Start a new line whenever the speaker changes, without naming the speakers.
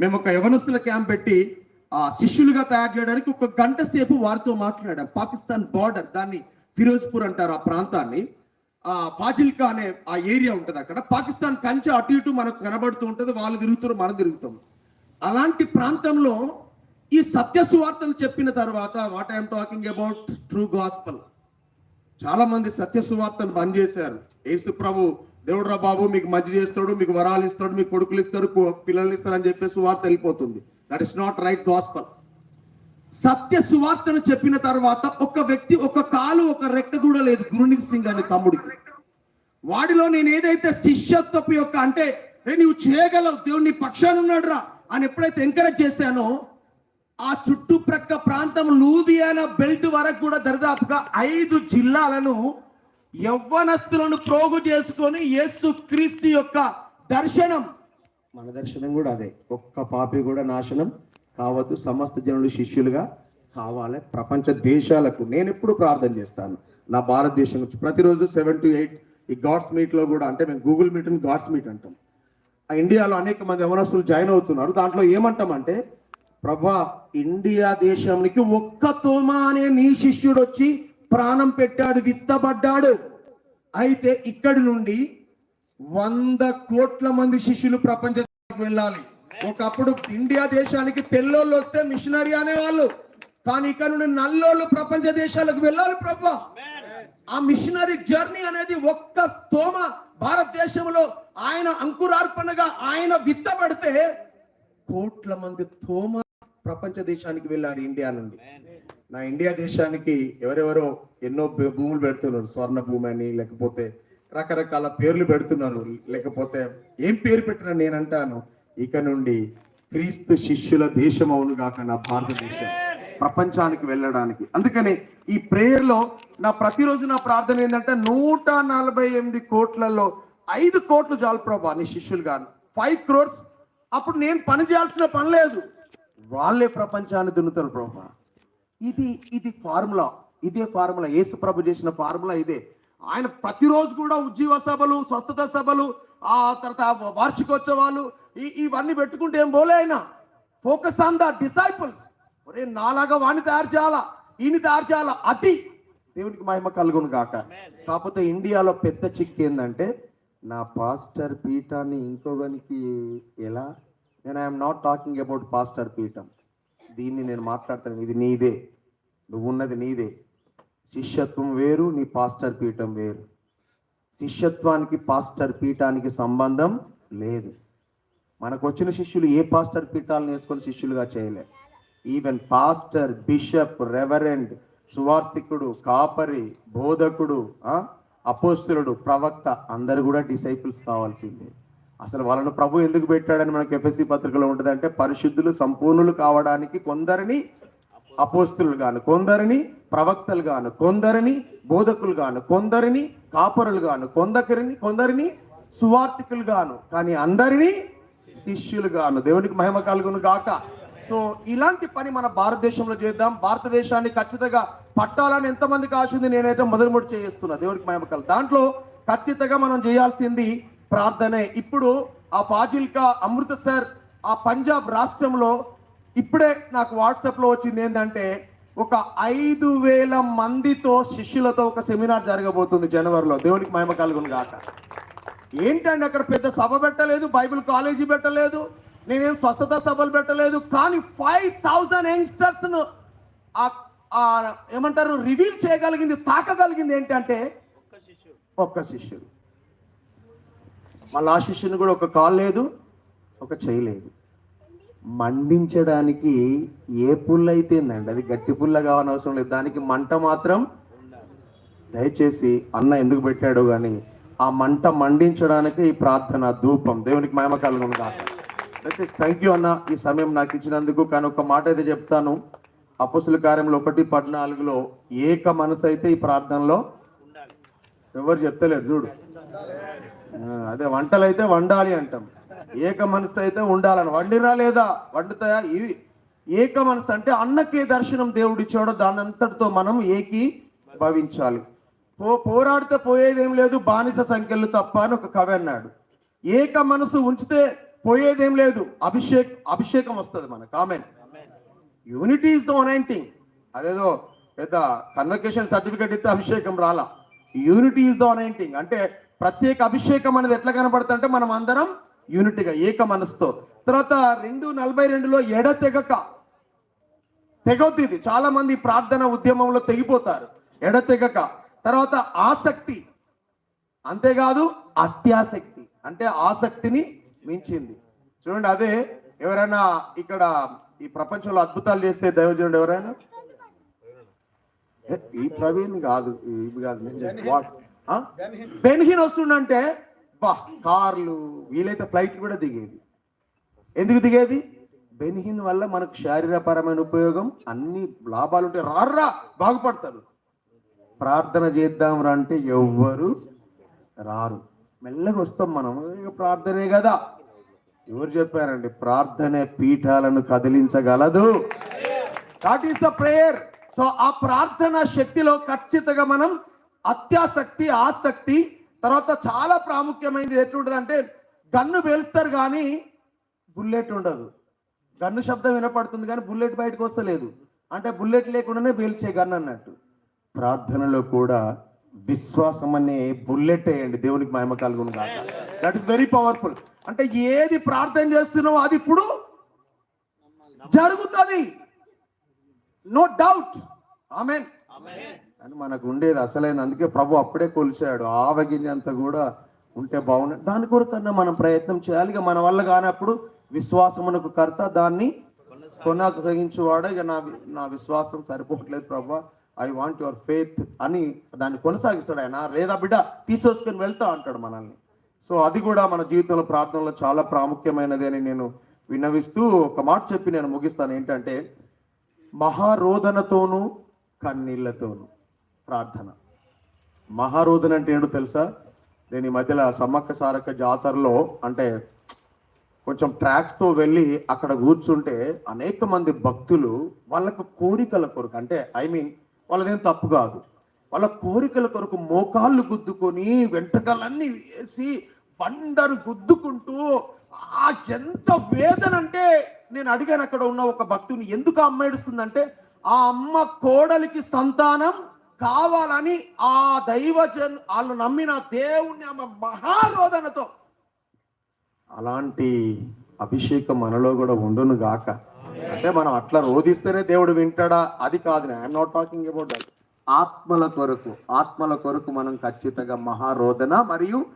మేము ఒక యవనస్తుల క్యాంప్ పెట్టి ఆ శిష్యులుగా తయారు చేయడానికి ఒక గంట సేపు వారితో మాట్లాడాం. పాకిస్తాన్ బార్డర్ దాన్ని ఫిరోజ్పూర్ అంటారు ఆ ప్రాంతాన్ని. ఆ ఫాజిల్కా అనే ఆ ఏరియా ఉంటుంది అక్కడ. పాకిస్తాన్ కంచె అటు ఇటు మనకు కనబడుతూ ఉంటుంది వాళ్ళు తిరుగుతారు మనం తిరుగుతాం. అలాంటి ప్రాంతంలో ఈ సత్య సువార్తను చెప్పిన తర్వాత what I'm talking about true gospel చాలా మంది సత్య సువార్తను బంద్ చేశారు. యేసు ప్రభు దేవుడ్రా బాబు మీకు మంచి చేస్తాడు మీకు వరాలు ఇస్తాడు మీకు కొడుకులు ఇస్తారు పిల్లలు ఇస్తారు అని చెప్పి సువార్త వెళ్ళిపోతుంది. That is not right gospel సత్య సువార్తను చెప్పిన తర్వాత ఒక వ్యక్తి ఒక కాలు ఒక రెక్క కూడా లేదు గురునీత్ సింగ్ అనే తమ్ముడికి. వాడిలో నేను ఏదైతే శిష్యత్వపు యొక్క అంటే "రే, నువ్వు చేయగలవు దేవుడు నీ పక్షాన ఉన్నాడు రా అని ఎప్పుడైతే ఎంకరేజ్ చేశానో ఆ చుట్టుప్రక్క ప్రాంతం లూధియానా బెల్ట్ వరకు కూడా దరిదాపుగా ఐదు జిల్లాలను యవ్వనస్తులను ప్రోగు చేసుకొని యేసు క్రీస్తు యొక్క దర్శనం. మన దర్శనం కూడా అదే. ఒక్క పాపి కూడా నాశనం కావద్దు. సమస్త జనులు శిష్యులుగా కావాలి. ప్రపంచ దేశాలకు నేను ఎప్పుడు ప్రార్థన చేస్తాను. నా భారతదేశం నుంచి ప్రతిరోజు సెవెన్ టు ఎయిట్ ఈ గాడ్స్ మీట్లో కూడా అంటే మేము గూగుల్ మీట్ గాడ్స్ మీట్ అంటాం. ఆ ఇండియాలో అనేక మంది యవనస్తులు జాయిన్ అవుతున్నారు. దాంట్లో ఏమంటామంటే ప్రభా ఇండియా దేశానికి ఒక్క తోమా అనే నీ శిష్యుడు వచ్చి ప్రాణం పెట్టాడు విత్తబడ్డాడు. అయితే ఇక్కడి నుండి వంద కోట్ల మంది శిష్యులు ప్రపంచానికి వెళ్ళాలి. ఒకప్పుడు ఇండియా దేశానికి తెల్లోళ్ళు వస్తే మిషనరీ అనేవాళ్ళు. కానీ ఇక్కడ నుండి నల్లోళ్ళు ప్రపంచ దేశాలకు వెళ్ళాలి ప్రభు. ఆ మిషనరీ జర్నీ అనేది ఒక్క తోమ భారతదేశంలో ఆయన అంకురార్పణగా ఆయన విత్తబడితే కోట్ల మంది తోమ ప్రపంచ దేశానికి వెళ్ళారు ఇండియా నుండి. నా ఇండియా దేశానికి ఎవరెవరో ఎన్నో భూములు పెడుతున్నారు. స్వర్ణ భూమి అని లేకపోతే రకరకాల పేర్లు పెడుతున్నారు. లేకపోతే ఏం పేరు పెట్టినా నేను అంటాను ఇక నుండి క్రీస్తు శిష్యుల దేశం అవును గాక నా భారతదేశం. ప్రపంచానికి వెళ్ళడానికి. అందుకని ఈ ప్రేయర్లో నా ప్రతిరోజు నా ప్రార్థన ఏంటంటే నూట నలభై ఎనిమిది కోట్లలో ఐదు కోట్లు చాలు ప్రభా నీ శిష్యులు కానీ ఫైవ్ క్రోర్స్. అప్పుడు నేను పని చేయాల్సిన పని లేదు. వాళ్ళే ప్రపంచాన్ని దున్నుతారు ప్రభా. ఇది ఇది ఫార్ములా. ఇదే ఫార్ములా. యేసు ప్రభు చేసిన ఫార్ములా ఇదే. ఆయన ప్రతిరోజు కూడా ఉజ్జీవ సభలు స్వస్థత సభలు ఆ తర్వాత వార్షికోత్సవాలు ఇవన్నీ పెట్టుకుంటే ఏం పోలే ఆయన? ఫోకస్ ఆన్ ద డిసైపుల్స్ ఒరే నాలాగా వాడిని తయారు చేయాలా? ఈయన తయారు చేయాలా? అది. దేవునికి మహిమ కలుగును కాక కాకపోతే ఇండియాలో పెద్ద చిక్ ఏంటంటే నా పాస్టర్ పీఠాన్ని ఇంకొకనికి ఎలా? నేను I'm not talking about pastor పీఠం. దీన్ని నేను మాట్లాడతాను. ఇది నీదే. నువ్వు ఉన్నది నీదే. శిష్యత్వం వేరు నీ పాస్టర్ పీఠం వేరు. శిష్యత్వానికి పాస్టర్ పీఠానికి సంబంధం లేదు. మనకు వచ్చిన శిష్యులు ఏ పాస్టర్ పీఠాలను వేసుకొని శిష్యులుగా చేయలే. ఈవెన్ పాస్టర్ బిషప్ రెవరెండ్ సువార్థికుడు కాపరి బోధకుడు అపోస్తులుడు ప్రవక్త అందరు కూడా డిసైపుల్స్ కావాల్సిందే. అసలు వాళ్ళను ప్రభు ఎందుకు పెట్టాడని మనకు ఎఫ్ఎస్సి పత్రికలో ఉంటుంది అంటే పరిశుద్ధులు సంపూర్ణులు కావడానికి కొందరిని అపోస్తులు గాను కొందరిని ప్రవక్తలు గాను కొందరిని బోధకులు గాను కొందరిని కాపరులు గాను కొందరిని కొందరిని సువార్థికులు గాను కానీ అందరినీ శిష్యులు గాను. దేవునికి మహిమ కలుగును గాక. సో ఇలాంటి పని మన భారతదేశంలో చేద్దాం. భారతదేశాన్ని ఖచ్చితంగా పట్టాలని ఎంతమందికి ఆశ ఉంది నేనైతే మొదలుమొదటి చేస్తున్నా. దేవునికి మహిమ కలు దాంట్లో ఖచ్చితంగా మనం చేయాల్సింది ప్రార్థనే. ఇప్పుడు ఆ ఫాజిల్కా అమృతసర్ ఆ పంజాబ్ రాష్ట్రంలో ఇప్పుడే నాకు వాట్సాప్లో వచ్చింది ఏంటంటే ఒక ఐదు వేల మందితో శిష్యులతో ఒక సెమినార్ జరగబోతుంది జనవరిలో. దేవునికి మహిమ కలుగును గాక. ఏంటండి అక్కడ పెద్ద సభ పెట్టలేదు బైబిల్ కాలేజీ పెట్టలేదు నేనేం స్వస్థత సభలు పెట్టలేదు కానీ ఫైవ్ థౌజండ్ యంగ్స్టర్స్ను ఏమంటారు రివీల్ చేయగలిగింది తాకగలిగింది ఏంటంటే ఒక్క శిష్యుడు. మళ్ళీ ఆశిష్యుని కూడా ఒక కాల్ లేదు ఒక చేయలేదు మండించడానికి ఏ పుల్ల అయితేందండి అది గట్టి పుల్ల కావనవసరం లేదు. దానికి మంట మాత్రం దయచేసి అన్న ఎందుకు పెట్టాడు కానీ ఆ మంట మండించడానికి ఈ ప్రార్థన ధూపం. దేవునికి మహిమ కాక దయచేసి థ్యాంక్ యూ అన్న ఈ సమయం నాకు ఇచ్చినందుకు. కానీ ఒక మాట అయితే చెప్తాను. అపసుల కార్యంలో ఒకటి పద్నాలుగులో ఏక మనసు అయితే ఈ ప్రార్థనలో ఎవరు చెప్తలేరు చూడు. అదే వంటలు అయితే వండాలి అంటాం. ఏక మనసు అయితే ఉండాలని. వండినా లేదా? వండుతాయా? ఇవి ఏక మనసు అంటే అన్నకే దర్శనం దేవుడిచ్చాడో దాని అంతటితో మనం ఏకి భవించాలి పో పోరాడితే పోయేదేం లేదు బానిస సంఖ్యలు తప్ప అని ఒక కవి అన్నాడు. ఏక మనసు ఉంచితే పోయేదేం లేదు అభిషేక్ అభిషేకం వస్తుంది మన comment unity is the one అదేదో పెద్ద కన్వకేషన్ సర్టిఫికేట్ ఇస్తే అభిషేకం రాలా. యూనిటీ ఇస్ ద వన్ అంటే ప్రత్యేక అభిషేకం అనేది ఎట్లా కనబడుతుంటే మనం అందరం యూనిట్గా ఏక మనసుతో. తర్వాత రెండు నలభై రెండులో ఎడ తెగక. తెగవుతుంది ఇది. చాలా మంది ప్రార్థన ఉద్యమంలో తెగిపోతారు. ఎడ తెగక. తర్వాత ఆసక్తి. అంతేకాదు అత్యాసక్తి. అంటే ఆసక్తిని మించింది. చూడండి అదే ఎవరైనా ఇక్కడ ఈ ప్రపంచంలో అద్భుతాలు చేసే దైవజనుడు ఎవరైనా? ఈ ప్రవీణ్ కాదు ఇవి కాదు నేను బెన్హిన్. వస్తుండంటే బా కార్లు వీలైతే ఫ్లైట్ కూడా దిగేది. ఎందుకు దిగేది? బెన్హిన్ వల్ల మనకు శారీరపరమైన ఉపయోగం అన్ని లాభాలు ఉంటాయి రారా బాగుపడతారు ప్రార్థన చేద్దాం రా అంటే ఎవ్వరు రారు. మెల్లగా వస్తాం మనం ప్రార్థనే కదా. ఎవరు చెప్పారండి? ప్రార్థనే పీఠాలను కదిలించగలదు. That is the prayer so ఆ ప్రార్థన శక్తిలో ఖచ్చితంగా మనం అత్యాసక్తి ఆసక్తి తర్వాత చాలా ప్రాముఖ్యమైనది ఎట్లుంటుంది అంటే గన్ను పేలుస్తారు కానీ బుల్లెట్ ఉండదు. గన్ను శబ్దం వినపడుతుంది కానీ బుల్లెట్ బయటకు వస్తలేదు. అంటే బుల్లెట్ లేకుండానే పేల్చే గన్ అన్నట్టు. ప్రార్థనలో కూడా విశ్వాసం అనే బుల్లెట్ వేయండి దేవునికి మహిమ కలుగును కాక దట్ ఇస్ వెరీ పవర్ఫుల్ అంటే ఏది ప్రార్థన చేస్తున్నావో అది ఇప్పుడు జరుగుతుంది. నో డౌట్ ఆమెన్ అని మనకు ఉండేది అసలైన అందుకే ప్రభు అప్పుడే కొలిచాడు. ఆవగిలి అంతా కూడా ఉంటే బాగుంది దాని కొరకన్నా మనం ప్రయత్నం చేయాలి. ఇక మన వల్ల కానప్పుడు విశ్వాసమునకు కర్త దాన్ని కొనసాగించేవాడు. ఇక నా నా విశ్వాసం సరిపోవట్లేదు ప్రభా. ఐ వాంట్ యువర్ ఫెయిత్ అని దాన్ని కొనసాగిస్తాడు ఆయన. లేదా బిడ్డ తీసేసుకొని వెళ్తా అంటాడు మనల్ని. సో అది కూడా మన జీవితంలో ప్రార్థనలో చాలా ప్రాముఖ్యమైనది అని నేను విన్నవిస్తూ ఒక మాట చెప్పి నేను ముగిస్తాను. ఏంటంటే మహారోధనతోనూ కన్నీళ్ళతోనూ. ప్రార్థన. మహారోదన అంటే ఏంటో తెలుసా? నేను ఈ మధ్యలో సమ్మక్క సారక్క జాతరలో అంటే కొంచెం ట్రాక్స్తో వెళ్ళి అక్కడ కూర్చుంటే అనేక మంది భక్తులు వాళ్ళకు కోరికల కొరకు అంటే ఐ మీన్ వాళ్ళదేం తప్పు కాదు. వాళ్ళ కోరికల కొరకు మోకాళ్ళు గుద్దుకొని వెంట్రుకలన్నీ వేసి బండరు గుద్దుకుంటూ ఆ ఎంత వేదన అంటే నేను అడిగాను అక్కడ ఉన్న ఒక భక్తుని ఎందుకు అమ్మ ఏడుస్తుందంటే ఆ అమ్మ కోడలికి సంతానం కావాలని ఆ దైవజన్ వాళ్ళు నమ్మిన దేవుణ్ణి ఆమె మహారోధనతో అలాంటి అభిషేకం మనలో కూడా ఉండును గాక. అంటే మనం అట్లా రోధిస్తేనే దేవుడు వింటాడా? అది కాదు. I'm not talking about that ఆత్మల కొరకు ఆత్మల కొరకు మనం ఖచ్చితంగా మహారోధన మరియు